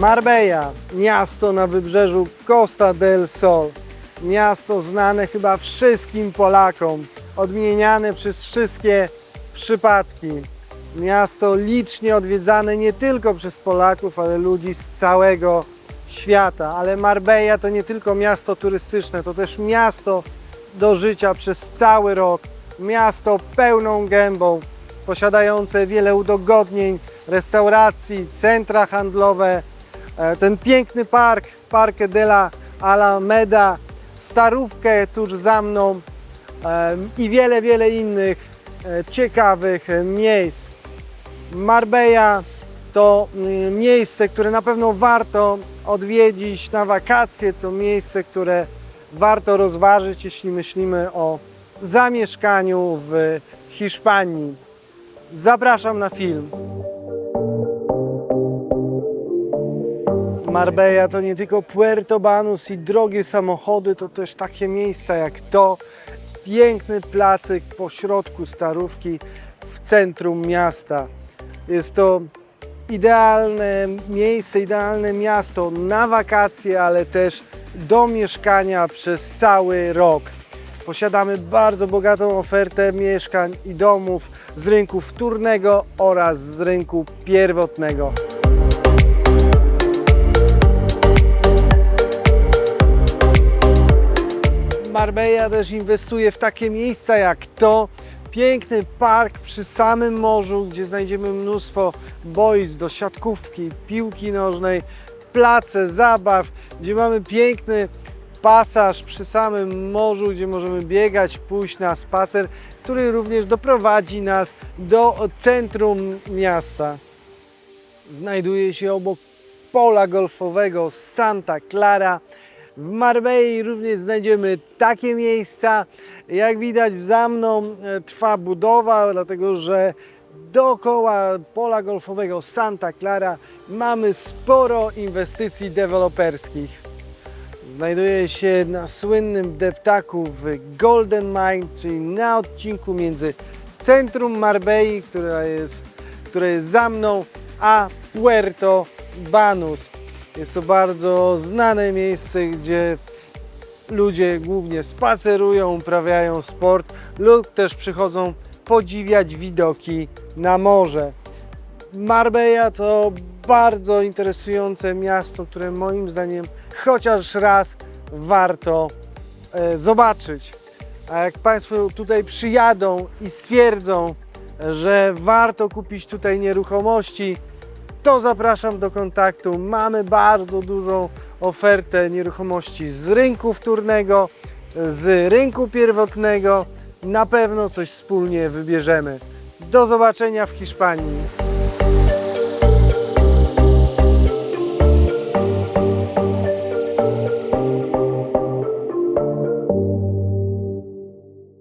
Marbella, miasto na wybrzeżu Costa del Sol. Miasto znane chyba wszystkim Polakom, odmieniane przez wszystkie przypadki. Miasto licznie odwiedzane nie tylko przez Polaków, ale ludzi z całego świata. Ale Marbella to nie tylko miasto turystyczne, to też miasto do życia przez cały rok. Miasto pełną gębą, posiadające wiele udogodnień, restauracji, centra handlowe, ten piękny park, Parque de la Alameda, starówkę tuż za mną e, i wiele, wiele innych e, ciekawych e, miejsc. Marbella to mm, miejsce, które na pewno warto odwiedzić na wakacje, to miejsce, które warto rozważyć, jeśli myślimy o zamieszkaniu w Hiszpanii. Zapraszam na film. Marbella to nie tylko Puerto Banus i drogie samochody, to też takie miejsca jak to. Piękny placyk pośrodku Starówki w centrum miasta. Jest to idealne miejsce, idealne miasto na wakacje, ale też do mieszkania przez cały rok. Posiadamy bardzo bogatą ofertę mieszkań i domów z rynku wtórnego oraz z rynku pierwotnego. Marbella też inwestuje w takie miejsca jak to. Piękny park przy samym morzu, gdzie znajdziemy mnóstwo boisk do siatkówki, piłki nożnej, place zabaw, gdzie mamy piękny pasaż przy samym morzu, gdzie możemy biegać, pójść na spacer, który również doprowadzi nas do centrum miasta. Znajduje się obok pola golfowego Santa Clara. W Marbei również znajdziemy takie miejsca. Jak widać za mną e, trwa budowa, dlatego że dookoła pola golfowego Santa Clara mamy sporo inwestycji deweloperskich. Znajduje się na słynnym deptaku w Golden Mine, czyli na odcinku między centrum Marbei, jest, które jest za mną, a Puerto Banus. Jest to bardzo znane miejsce, gdzie ludzie głównie spacerują, uprawiają sport lub też przychodzą podziwiać widoki na morze. Marbella to bardzo interesujące miasto, które moim zdaniem chociaż raz warto e, zobaczyć. A jak Państwo tutaj przyjadą i stwierdzą, że warto kupić tutaj nieruchomości, to zapraszam do kontaktu. Mamy bardzo dużą ofertę nieruchomości z rynku wtórnego, z rynku pierwotnego. Na pewno coś wspólnie wybierzemy. Do zobaczenia w Hiszpanii.